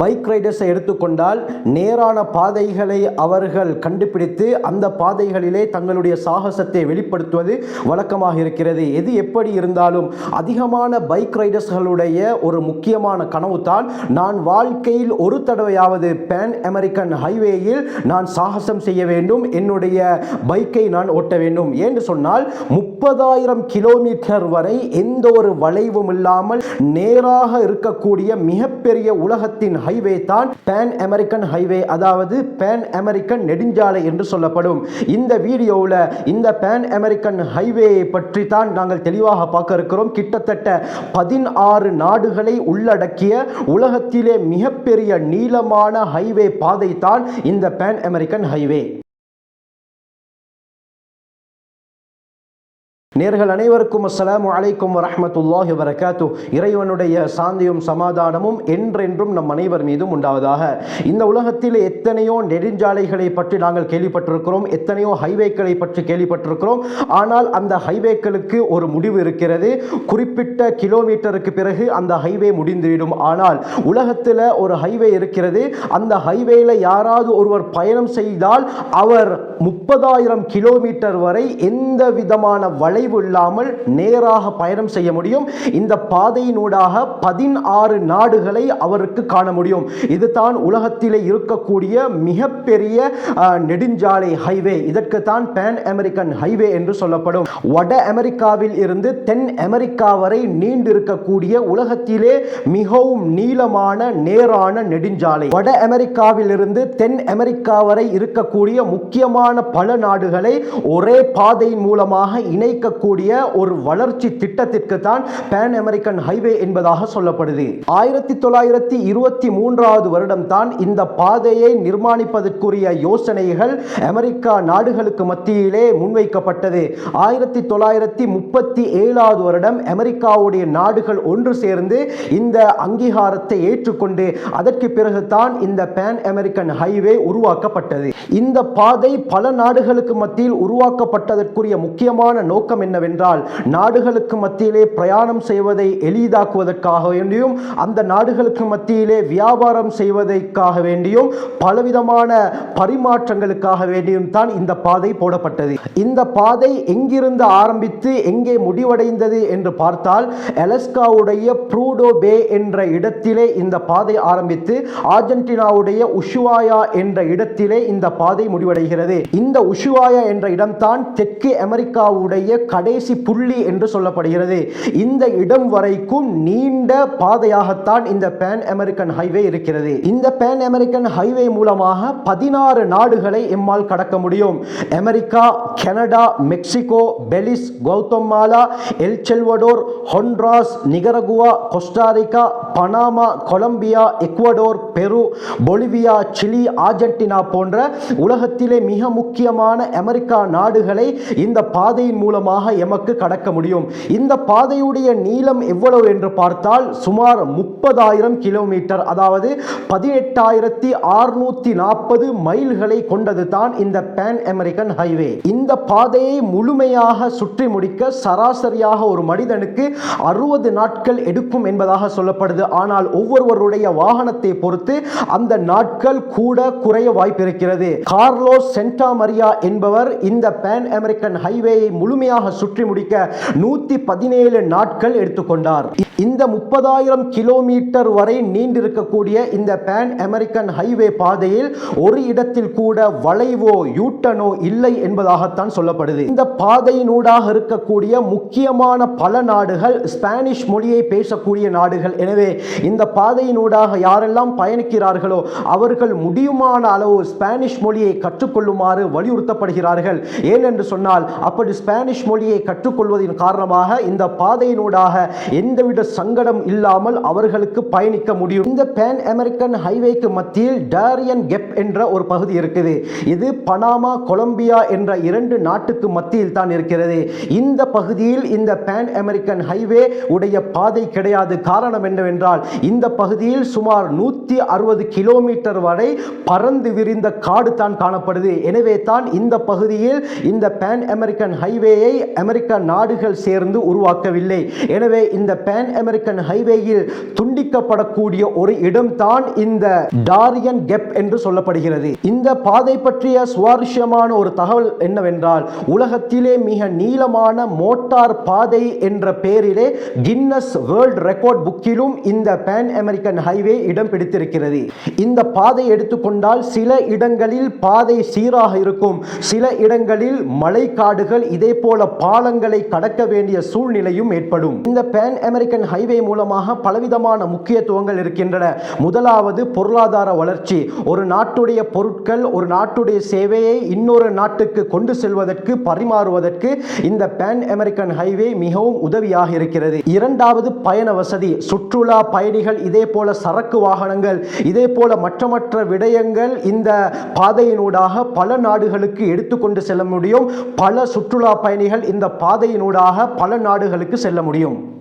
Bike ரைடர்ஸை எடுத்துக்கொண்டால் நேரான பாதைகளை அவர்கள் கண்டுபிடித்து அந்த பாதைகளிலே தங்களுடைய சாகசத்தை வெளிப்படுத்துவது வழக்கமாக இருக்கிறது. எது எப்படி இருந்தாலும் அதிகமான பைக் ரைடர்ஸ்களுடைய ஒரு முக்கியமான கனவு தான் நான் வாழ்க்கையில் ஒரு தடவையாவது பேன் அமெரிக்கன் ஹைவேயில் நான் சாகசம் செய்ய வேண்டும். என்னுடைய பைக்கை நான் ஓட்ட வேண்டும். என்று சொன்னால் முப்பதாயிரம் கிலோமீட்டர் வரை எந்த ஒரு வளைவும் இல்லாமல் நேராக இருக்கக்கூடிய மிகப்பெரிய உலகத்தின் ஹைவே தான் பேன் அமெரிக்கன் ஹைவே அதாவது பேன் அமெரிக்கன் நெடுஞ்சாலை என்று சொல்லப்படும். இந்த வீடியோவில் இந்த பேன் அமெரிக்கன் ஹைவே பற்றி தான் நாங்கள் தெளிவாக பார்க்க இருக்கிறோம். கிட்டத்தட்ட பதினாறு நாடுகளை உள்ளடக்கிய உலகத்திலே மிகப்பெரிய நீளமான ஹைவே பாதை தான் இந்த பேன் அமெரிக்கன் ஹைவே நேர்கள் அனைவருக்கும் அஸ்லாம் அலைக்கும் வரமத்துல்லாஹி வரகாத்து இறைவனுடைய சாந்தியும் சமாதானமும் என்றென்றும் நம் அனைவர் மீதும் உண்டாவதாக. இந்த உலகத்தில் எத்தனையோ நெடுஞ்சாலைகளை பற்றி நாங்கள் கேள்விப்பட்டிருக்கிறோம். எத்தனையோ ஹைவேக்களை பற்றி கேள்விப்பட்டிருக்கிறோம். ஆனால் அந்த ஹைவேக்களுக்கு ஒரு முடிவு இருக்கிறது. குறிப்பிட்ட கிலோமீட்டருக்கு பிறகு அந்த ஹைவே முடிந்துவிடும். ஆனால் உலகத்தில் ஒரு ஹைவே இருக்கிறது. அந்த ஹைவேயில் யாராவது ஒருவர் பயணம் செய்தால் அவர் முப்பதாயிரம் கிலோமீட்டர் வரை எந்த விதமான வளைவு இல்லாமல் நேராக பயணம் செய்ய முடியும். இந்த பாதையினூடாக பதினாறு நாடுகளை அவருக்கு காண முடியும். இதுதான் உலகத்திலே இருக்கக்கூடிய மிகப்பெரிய நெடுஞ்சாலை ஹைவே. இதற்கு தான் பேன் அமெரிக்கன் ஹைவே என்று சொல்லப்படும். வட அமெரிக்காவில் இருந்து தென் அமெரிக்கா வரை நீண்டிருக்கக்கூடிய உலகத்திலே மிகவும் நீளமான நேரான நெடுஞ்சாலை. வட அமெரிக்காவில் இருந்து தென் அமெரிக்கா வரை இருக்கக்கூடிய முக்கியமான பல நாடுகளை ஒரே பாதையின் மூலமாக இணைக்க இருக்கக்கூடிய ஒரு வளர்ச்சி திட்டத்திற்கு தான் பேன் அமெரிக்கன் ஹைவே என்பதாக சொல்லப்படுது. ஆயிரத்தி தொள்ளாயிரத்தி இருபத்தி மூன்றாவது வருடம் தான் இந்த பாதையை நிர்மாணிப்பதற்குரிய யோசனைகள் அமெரிக்கா நாடுகளுக்கு மத்தியிலே முன்வைக்கப்பட்டது. ஆயிரத்தி தொள்ளாயிரத்தி முப்பத்தி ஏழாவது வருடம் அமெரிக்காவுடைய நாடுகள் ஒன்று சேர்ந்து இந்த அங்கீகாரத்தை ஏற்றுக்கொண்டு அதற்கு பிறகு தான் இந்த பேன் அமெரிக்கன் ஹைவே உருவாக்கப்பட்டது. இந்த பாதை பல நாடுகளுக்கு மத்தியில் உருவாக்கப்பட்டதற்குரிய முக்கியமான நோக்கம் என்னவென்றால் நாடுகளுக்கு மத்தியிலே பிரயாணம் செய்வதை எளிதாக்குவதற்காக வேண்டியும் அந்த நாடுகளுக்கு மத்தியிலே வியாபாரம் செய்வதற்காக வேண்டியும் பலவிதமான பரிமாற்றங்களுக்காக வேண்டியும் தான் இந்த பாதை போடப்பட்டது. இந்த பாதை எங்கிருந்து ஆரம்பித்து எங்கே முடிவடைந்தது என்று பார்த்தால் அலஸ்காவுடைய ப்ரூடோ பே என்ற இடத்திலே இந்த பாதை ஆரம்பித்து ஆர்ஜென்டினாவுடைய உஷுவாயா என்ற இடத்திலே இந்த பாதை முடிவடைகிறது. இந்த உஷுவாயா என்ற இடம்தான் தெற்கு அமெரிக்காவுடைய கடைசி புள்ளி என்று சொல்லப்படுகிறது. இந்த இடம் வரைக்கும் நீண்ட பாதையாகத்தான் இந்த பேன் அமெரிக்கன் ஹைவே இருக்கிறது. இந்த பேன் அமெரிக்கன் ஹைவே மூலமாக பதினாறு நாடுகளை எம்மால் கடக்க முடியும். America Canada Mexico Belize Guatemala El Salvador Honduras Nicaragua Costa Rica Panama Colombia Ecuador Peru Bolivia Chile Argentina போன்ற உலகத்திலே மிக முக்கியமான அமெரிக்கா நாடுகளை இந்த பாதையின் மூலமாக எமக்கு கடக்க முடியும்? இந்த பாதையுடைய நீளம் எவ்வளவு என்று பார்த்தால் சுமார் முப்பதாயிரம் கிலோமீட்டர் அதாவது பதினெட்டாயிரத்தி அறுநூத்தி நாற்பது மைல்களை கொண்டது தான் இந்த பேன் அமெரிக்கன் ஹைவே இந்த பாதையை முழுமையாக சுற்றி முடிக்க சராசரியாக ஒரு மனிதனுக்கு அறுபது நாட்கள் எடுக்கும் என்பதாக சொல்லப்படுது. ஆனால் ஒவ்வொருவருடைய வாகனத்தை பொறுத்து அந்த நாட்கள் கூட குறைய வாய்ப்பு இருக்கிறது கார்லோஸ் சென்டா மரியா என்பவர் இந்த பேன் அமெரிக்கன் ஹைவேயை முழுமையாக சுற்றி முடிக்க நூத்தி பதினேழு நாட்கள் எடுத்துக்கொண்டார். இந்த முப்பதாயிரம் கிலோமீட்டர் வரை நீண்டிருக்கக்கூடிய இந்த பேன் அமெரிக்கன் ஹைவே பாதையில் ஒரு இடத்தில் கூட வளைவோ யூட்டனோ இல்லை என்பதாகத்தான் சொல்லப்படுது. இந்த பாதையினூடாக இருக்கக்கூடிய முக்கியமான பல நாடுகள் ஸ்பானிஷ் மொழியை பேசக்கூடிய நாடுகள். எனவே இந்த பாதையினூடாக யாரெல்லாம் பயணிக்கிறார்களோ அவர்கள் முடியுமான அளவு ஸ்பானிஷ் மொழியை கற்றுக்கொள்ளுமாறு வலியுறுத்தப்படுகிறார்கள். ஏனென்று சொன்னால் அப்படி ஸ்பானிஷ் மொழி வழியை கற்றுக்கொள்வதன் காரணமாக இந்த பாதையினூடாக எந்தவித சங்கடம் இல்லாமல் அவர்களுக்கு பயணிக்க முடியும். இந்த பேன் அமெரிக்கன் ஹைவேக்கு மத்தியில் டாரியன் கெப் என்ற ஒரு பகுதி இருக்குது. இது பனாமா கொலம்பியா என்ற இரண்டு நாட்டுக்கு மத்தியில் தான் இருக்கிறது. இந்த பகுதியில் இந்த பேன் அமெரிக்கன் ஹைவே உடைய பாதை கிடையாது. காரணம் என்னவென்றால் இந்த பகுதியில் சுமார் நூற்றி அறுபது கிலோமீட்டர் வரை பறந்து விரிந்த காடு தான் காணப்படுது. எனவே தான் இந்த பகுதியில் இந்த பேன் அமெரிக்கன் ஹைவேயை அமெரிக்கா நாடுகள் சேர்ந்து உருவாக்கவில்லை. எனவே இந்த பேன் அமெரிக்கன் ஹைவேயில் துண்டிக்கப்படக்கூடிய ஒரு இடம்தான் இந்த டாரியன் கெப் என்று சொல்லப்படுகிறது. இந்த பாதை பற்றிய சுவாரஸ்யமான ஒரு தகவல் என்னவென்றால் உலகத்திலே மிக நீளமான மோட்டார் பாதை என்ற பெயரிலே கின்னஸ் வேர்ல்ட் ரெக்கார்ட் புக்கிலும் இந்த பேன் அமெரிக்கன் ஹைவே இடம் பிடித்திருக்கிறது. இந்த பாதை எடுத்துக்கொண்டால் சில இடங்களில் பாதை சீராக இருக்கும். சில இடங்களில் மலைக்காடுகள் இதே போல பாலங்களை கடக்க வேண்டிய சூழ்நிலையும் ஏற்படும். இந்த பேன் அமெரிக்கன் ஹைவே மூலமாக பலவிதமான முக்கியத்துவங்கள் இருக்கின்றன. முதலாவது பொருளாதார வளர்ச்சி. ஒரு நாட்டுடைய பொருட்கள் ஒரு நாட்டுடைய சேவையை இன்னொரு நாட்டுக்கு கொண்டு செல்வதற்கு பரிமாறுவதற்கு இந்த பேன் அமெரிக்கன் ஹைவே மிகவும் உதவியாக இருக்கிறது. இரண்டாவது பயண வசதி. சுற்றுலா பயணிகள் இதே போல சரக்கு வாகனங்கள் இதே போல மற்ற மற்ற விடயங்கள் இந்த பாதையினூடாக பல நாடுகளுக்கு எடுத்துக்கொண்டு செல்ல முடியும். பல சுற்றுலா பயணிகள் இந்த பாதையினூடாக பல நாடுகளுக்கு செல்ல முடியும்.